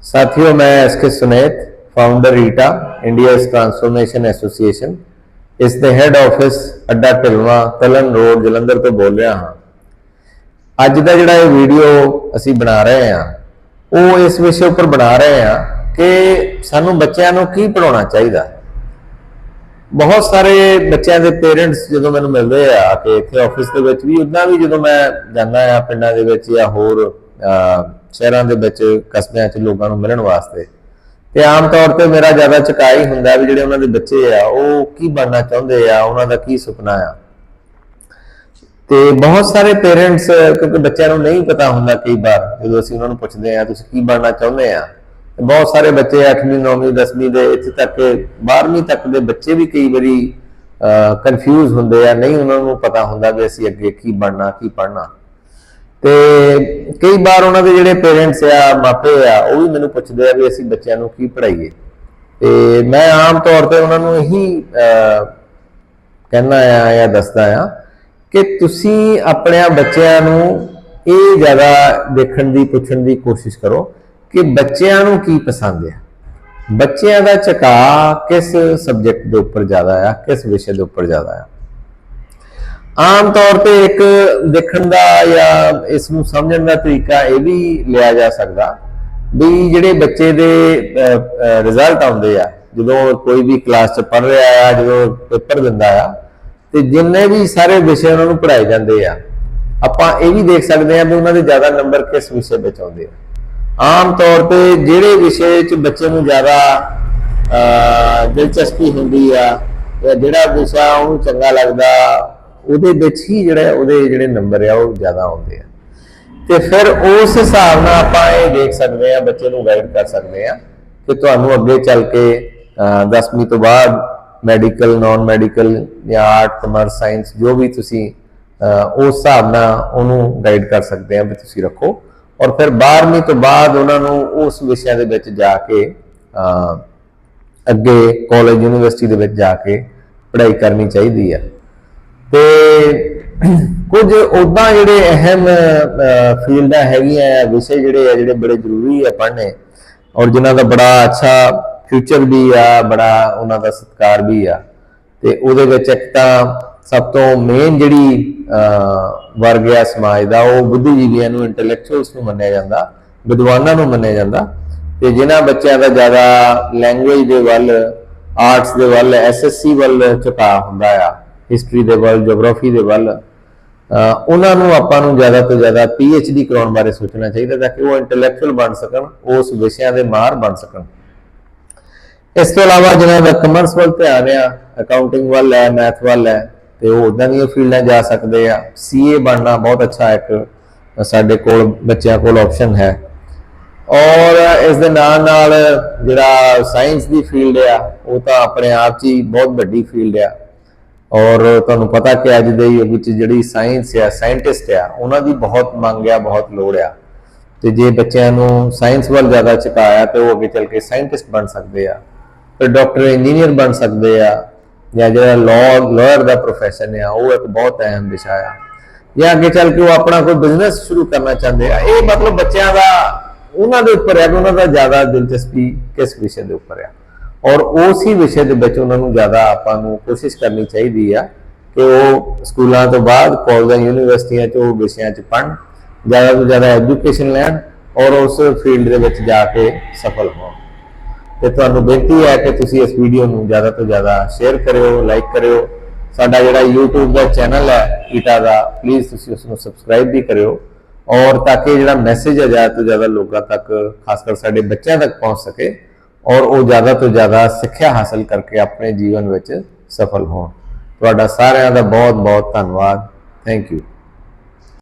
साथियों मैं S K Sunet founder ईटा India transformation association ਇਸ ਦੇ ਹੈੱਡ ਆਫਿਸ ਅੱਡਾ ਢਿਲਵਾ ਤਲਨ ਰੋਡ ਜਲੰਧਰ ਤੋਂ ਬੋਲ ਰਿਹਾ ਹਾਂ ਅੱਜ ਦਾ ਜਿਹੜਾ ਇਹ ਵੀਡੀਓ ਅਸੀਂ ਬਣਾ ਰਹੇ ਹਾਂ ਉਹ ਇਸ ਵਿਸ਼ੇ ਉੱਪਰ ਬਣਾ ਰਹੇ ਹਾਂ ਕਿ ਸਾਨੂੰ ਬੱਚਿਆਂ ਨੂੰ ਕੀ ਪੜਾਉਣਾ ਚਾਹੀਦਾ ਬਹੁਤ ਸਾਰੇ ਬੱਚਿਆਂ ਦੇ ਪੇਰੈਂਟਸ ਜਦੋਂ ਮੈਨੂੰ ਮਿਲਦੇ ਆ ਕਿ ਇੱਥੇ ਆਫਿਸ ਦੇ ਵਿੱਚ ਵੀ ਉਦਾਂ ਵੀ ਜਦੋਂ ਮੈਂ ਜਾਂਦਾ ਆ ਪਿੰਡਾਂ ਦੇ ਵਿੱਚ ਜਾਂ ਹੋਰ ਅਹ, ਸ਼ਹਿਰਾਂ ਦੇ ਵਿੱਚ, ਕਸਬਿਆਂ 'ਚ ਲੋਕਾਂ ਨੂੰ ਮਿਲਣ ਵਾਸਤੇ। ਤੇ ਆਮ ਤੌਰ ਤੇ ਮੇਰਾ ਜ਼ਿਆਦਾ ਚਕਾਈ ਹੁੰਦਾ ਵੀ ਜਿਹੜੇ ਉਹਨਾਂ ਦੇ ਬੱਚੇ ਆ, ਉਹ ਕੀ ਬਣਨਾ ਚਾਹੁੰਦੇ ਆ, ਉਹਨਾਂ ਦਾ ਕੀ ਸੁਪਨਾ ਆ। ਤੇ ਬਹੁਤ ਸਾਰੇ ਪੇਰੈਂਟਸ, ਕਿਉਂਕਿ ਬੱਚਿਆਂ ਨੂੰ ਨਹੀਂ ਪਤਾ ਹੁੰਦਾ ਕਈ ਵਾਰ, ਜਦੋਂ ਅਸੀਂ ਉਹਨਾਂ ਨੂੰ ਪੁੱਛਦੇ ਆ ਤੁਸੀਂ ਕੀ ਬਣਨਾ ਚਾਹੁੰਦੇ ਆ? ਬਹੁਤ ਸਾਰੇ ਬੱਚੇ 8ਵੀਂ 9ਵੀਂ 10ਵੀਂ ਦੇ ਇੱਥੇ ਤੱਕ ਕਿ 12ਵੀਂ ਤੱਕ ਦੇ ਬੱਚੇ ਵੀ ਕਈ ਵਾਰੀ ਕਨਫਿਊਜ਼ ਹੁੰਦੇ ਆ, ਨਹੀਂ ਉਹਨਾਂ ਨੂੰ ਪਤਾ ਹੁੰਦਾ ਵੀ ਅਸੀਂ ਅੱਗੇ ਕੀ ਬਣਨਾ, ਕੀ ਪੜਨਾ ਤੇ ਕਈ ਵਾਰ ਉਹਨਾਂ ਦੇ ਜਿਹੜੇ ਪੇਰੈਂਟਸ ਆ ਮਾਪੇ ਆ ਉਹ ਵੀ ਮੈਨੂੰ ਪੁੱਛਦੇ ਆ ਵੀ ਅਸੀਂ ਬੱਚਿਆਂ ਨੂੰ ਕੀ ਪੜ੍ਹਾਈਏ। ਤੇ ਮੈਂ ਆਮ ਤੌਰ ਤੇ ਉਹਨਾਂ ਨੂੰ ਇਹੀ ਅਹ, ਕਹਿਣਾ ਆ ਜਾਂ ਦੱਸਦਾ ਆ ਕਿ ਤੁਸੀਂ ਆਪਣੇ ਬੱਚਿਆਂ ਨੂੰ ਇਹ ਜ਼ਿਆਦਾ ਦੇਖਣ ਦੀ ਪੁੱਛਣ ਦੀ ਕੋਸ਼ਿਸ਼ ਕਰੋ ਕਿ ਬੱਚਿਆਂ ਨੂੰ ਕੀ ਪਸੰਦ ਆ। ਬੱਚਿਆਂ ਦਾ ਝਕਾ ਕਿਸ ਸਬਜੈਕਟ ਦੇ ਉੱਪਰ ਜ਼ਿਆਦਾ ਆ ਕਿਸ ਵਿਸ਼ੇ ਦੇ ਉੱਪਰ ਜ਼ਿਆਦਾ ਆ। ਆਮ ਤੌਰ ਤੇ ਇੱਕ ਦੇਖਣ ਦਾ ਜਾਂ ਇਸ ਨੂੰ ਸਮਝਣ ਦਾ ਤਰੀਕਾ ਇਹ ਵੀ ਲਿਆ ਜਾ ਸਕਦਾ ਵੀ ਜਿਹੜੇ ਬੱਚੇ ਦੇ ਰਿਜ਼ਲਟ ਆਉਂਦੇ ਆ, ਜਦੋਂ ਕੋਈ ਵੀ ਕਲਾਸ ਚ ਪੜ੍ਹ ਰਿਹਾ ਆ, ਜਦੋਂ ਪੇਪਰ ਦਿੰਦਾ ਆ, ਤੇ ਜਿੰਨੇ ਵੀ ਸਾਰੇ ਵਿਸ਼ੇ ਉਹਨਾਂ ਨੂੰ ਪੜ੍ਹਾਏ ਜਾਂਦੇ ਆ, ਆਪਾਂ ਇਹ ਵੀ ਦੇਖ ਸਕਦੇ ਆ ਵੀ ਉਹਨਾਂ ਦੇ ਜ਼ਿਆਦਾ ਨੰਬਰ ਕਿਸ ਵਿਸ਼ੇ ਵਿੱਚ ਆਉਂਦੇ ਆ। ਆਮ ਤੌਰ ਤੇ ਜਿਹੜੇ ਵਿਸ਼ੇ 'ਚ ਬੱਚੇ ਨੂੰ ਜ਼ਿਆਦਾ ਦਿਲਚਸਪੀ ਹੁੰਦੀ ਆ ਜਾਂ ਜਿਹੜਾ ਵਿਸ਼ਾ ਉਹਨੂੰ ਚੰਗਾ ਲੱਗਦਾ ਉਹਦੇ ਵਿੱਚ ਹੀ ਜਿਹੜਾ ਉਹਦੇ ਜਿਹੜੇ ਨੰਬਰ ਆ, ਉਹ ਜ਼ਿਆਦਾ ਆਉਂਦੇ ਆ। ਤੇ ਫਿਰ ਉਸ ਹਿਸਾਬ ਨਾਲ ਆਪਾਂ ਇਹ ਦੇਖ ਸਕਦੇ ਆ ਬੱਚੇ ਨੂੰ ਗਾਈਡ ਕਰ ਸਕਦੇ ਆ ਕਿ ਤੁਹਾਨੂੰ ਅੱਗੇ ਚੱਲ ਕੇ 10ਵੀਂ ਤੋਂ ਬਾਅਦ ਮੈਡੀਕਲ ਨਾਨ ਮੈਡੀਕਲ ਜਾਂ ਆਰਟ ਕਮਰਸ ਸਾਇੰਸ ਜੋ ਵੀ ਤੁਸੀਂ ਉਸ ਹਿਸਾਬ ਨਾਲ ਉਹਨੂੰ ਗਾਈਡ ਕਰ ਸਕਦੇ ਆ ਵੀ ਤੁਸੀਂ ਰੱਖੋ। ਔਰ ਫਿਰ 12ਵੀਂ ਤੋਂ ਬਾਅਦ ਉਹਨਾਂ ਨੂੰ ਉਸ ਵਿਸ਼ਿਆਂ ਦੇ ਵਿੱਚ ਜਾ ਕੇ ਅੱਗੇ ਕਾਲਜ ਯੂਨੀਵਰਸਿਟੀ ਦੇ ਵਿੱਚ ਜਾ ਕੇ ਪੜ੍ਹਾਈ ਕਰਨੀ ਚਾਹੀਦੀ ਹੈ ਤੇ ਕੁਝ ਉਦਾਂ ਜਿਹੜੇ ਅਹਿਮ ਫੀਲਡਾਂ ਹੈਗੀਆਂ ਆ ਵਿਸ਼ੇ ਜਿਹੜੇ ਆ, ਜਿਹੜੇ ਬੜੇ ਜ਼ਰੂਰੀ ਆ ਪੜ੍ਹਨੇ, ਔਰ ਜਿਨ੍ਹਾਂ ਦਾ ਬੜਾ ਅੱਛਾ ਫਿਊਚਰ ਵੀ ਆ, ਬੜਾ ਉਹਨਾਂ ਦਾ ਸਤਿਕਾਰ ਵੀ ਆ, ਤੇ ਉਹਦੇ ਵਿੱਚ ਇੱਕ ਤਾਂ ਸਭ ਤੋਂ ਮੇਨ ਜਿਹੜੀ ਵਰਗ ਆ ਸਮਾਜ ਦਾ, ਉਹ ਬੁੱਧੀਜੀਵੀਆਂ ਨੂੰ ਇੰਟੈਲੈਕਚੁਅਲਸ ਨੂੰ ਮੰਨਿਆ ਜਾਂਦਾ, ਵਿਦਵਾਨਾਂ ਨੂੰ ਮੰਨਿਆ ਜਾਂਦਾ, ਤੇ ਜਿਨ੍ਹਾਂ ਬੱਚਿਆਂ ਦਾ ਜ਼ਿਆਦਾ ਲੈਂਗੁਏਜ ਦੇ ਵੱਲ ਆਰਟਸ ਦੇ ਵੱਲ ਐਸਐਸਸੀ ਵੱਲ ਝੁਕਾਅ ਹੁੰਦਾ ਆ ਹਿਸਟਰੀ ਦੇ ਵੱਲ ਜੀਓਗ੍ਰਾਫੀ ਦੇ ਵੱਲ ਉਹਨਾਂ ਨੂੰ ਆਪਾਂ ਨੂੰ ਜ਼ਿਆਦਾ ਤੋਂ ਜ਼ਿਆਦਾ ਡੀ ਕਰਾਉਣ ਬਾਰੇ ਸੋਚਣਾ ਚਾਹੀਦਾ ਤਾਂ ਕਿ ਉਹ ਇੰਟੈਲੈਕਚੁਅਲ ਬਣ ਸਕਣ, ਉਸ ਵਿਸ਼ਿਆਂ ਦੇ ਮਾਹਰ ਬਣ ਸਕਣ। ਇਸ ਤੋਂ ਇਲਾਵਾ ਜਿਹਨਾਂ ਦਾ ਕਮਰਸ ਵੱਲ ਧਿਆਨ ਆ ਅਕਾਊਂਟਿੰਗ ਵੱਲ ਹੈ ਮੈਥ ਵੱਲ ਹੈ, ਤੇ ਉਹ ਉਦਾਂ ਦੀਆਂ ਫੀਲਡਾਂ ਜਾ ਸਕਦੇ ਆ। ਸੀਏ ਬਣਨਾ ਬਹੁਤ ਅੱਛਾ ਇੱਕ, ਸਾਡੇ ਕੋਲ, ਬੱਚਿਆਂ ਕੋਲ ਆਪਸ਼ਨ ਹੈ। ਔਰ ਇਸ ਦੇ ਨਾਲ ਨਾਲ ਜਿਹੜਾ ਸਾਇੰਸ ਦੀ ਫੀਲਡ ਆ, ਉਹ ਤਾਂ ਆਪਣੇ ਆਪ 'ਚ ਹੀ ਬਹੁਤ ਵੱਡੀ ਫੀਲਡ ਆ। ਔਰ ਤੁਹਾਨੂੰ ਪਤਾ ਕਿ ਅੱਜ ਦੇ ਯੁੱਗ ਵਿੱਚ ਜਿਹੜੀ ਸਾਇੰਸ ਆ ਸਾਇੰਟਿਸਟ ਆ, ਉਹਨਾਂ ਦੀ ਬਹੁਤ ਮੰਗ ਆ, ਬਹੁਤ ਲੋੜ ਆ। ਤੇ ਜੇ ਬੱਚਿਆਂ ਨੂੰ ਸਾਇੰਸ ਵੱਲ ਜ਼ਿਆਦਾ ਝੁਕਾਇਆ ਤੇ ਉਹ ਅੱਗੇ ਚੱਲ ਕੇ ਸਾਇੰਟਿਸਟ ਬਣ ਸਕਦੇ ਆ, ਫਿਰ ਡਾਕਟਰ ਇੰਜੀਨੀਅਰ ਬਣ ਸਕਦੇ ਆ, ਜਾਂ ਜਿਹੜਾ ਲਾਅ ਲਾਇਰ ਦਾ profession ਆ, ਉਹ ਇੱਕ ਬਹੁਤ ਅਹਿਮ ਵਿਸ਼ਾ ਆ। ਜਾਂ ਅੱਗੇ ਚੱਲ ਕੇ ਉਹ ਆਪਣਾ ਕੋਈ ਬਿਜ਼ਨਸ ਸ਼ੁਰੂ ਕਰਨਾ ਚਾਹੁੰਦੇ ਆ, ਇਹ ਮਤਲਬ ਬੱਚਿਆਂ ਦਾ, ਉਹਨਾਂ ਦੇ ਉੱਪਰ ਹੈ ਕਿ ਉਹਨਾਂ ਦਾ ਜ਼ਿਆਦਾ ਦਿਲਚਸਪੀ ਕਿਸ ਵਿਸ਼ੇ ਦੇ ਉੱਪਰ ਆ। ਔਰ ਉਸ ਹੀ ਵਿਸ਼ੇ ਦੇ ਵਿੱਚ ਉਹਨਾਂ ਨੂੰ ਜ਼ਿਆਦਾ ਆਪਾਂ ਨੂੰ ਕੋਸ਼ਿਸ਼ ਕਰਨੀ ਚਾਹੀਦੀ ਆ ਕਿ ਉਹ ਸਕੂਲਾਂ ਤੋਂ ਬਾਅਦ ਕਾਲਜਾਂ, ਯੂਨੀਵਰਸਿਟੀਆਂ 'ਚ ਉਹ ਵਿਸ਼ਿਆਂ 'ਚ ਪੜ੍ਹਨ, ਜ਼ਿਆਦਾ ਤੋਂ ਜ਼ਿਆਦਾ ਐਜੂਕੇਸ਼ਨ ਲੈਣ ਔਰ ਉਸ ਫੀਲਡ ਦੇ ਵਿੱਚ ਜਾ ਕੇ ਸਫਲ ਹੋਣ। ਤੇ ਤੁਹਾਨੂੰ ਬੇਨਤੀ ਹੈ ਕਿ ਤੁਸੀਂ ਇਸ ਵੀਡੀਓ ਨੂੰ ਜ਼ਿਆਦਾ ਤੋਂ ਜ਼ਿਆਦਾ ਸ਼ੇਅਰ ਕਰਿਓ, ਲਾਈਕ ਕਰਿਓ। ਸਾਡਾ ਜਿਹੜਾ YouTube ਦਾ ਚੈਨਲ ਹੈ ਈਟਾ ਦਾ ਪਲੀਜ਼ ਤੁਸੀਂ ਉਸ ਨੂੰ ਸਬਸਕ੍ਰਾਈਬ ਵੀ ਕਰਿਓ। ਔਰ ਤਾਂ ਕਿ ਜਿਹੜਾ ਮੈਸੇਜ ਹੈ ਜ਼ਿਆਦਾ ਤੋਂ ਜ਼ਿਆਦਾ ਲੋਕਾਂ ਤੱਕ ਖਾਸ ਕਰ ਸਾਡੇ ਬੱਚਿਆਂ ਤੱਕ ਪਹੁੰਚ ਸਕੇ। ਔਰ ਉਹ ਜ਼ਿਆਦਾ ਤੋਂ ਜ਼ਿਆਦਾ ਸਿੱਖਿਆ ਹਾਸਲ ਕਰਕੇ ਆਪਣੇ ਜੀਵਨ ਵਿੱਚ ਸਫਲ ਹੋਣ। ਤੁਹਾਡਾ ਸਾਰਿਆਂ ਦਾ ਬਹੁਤ ਬਹੁਤ ਧੰਨਵਾਦ। Thank you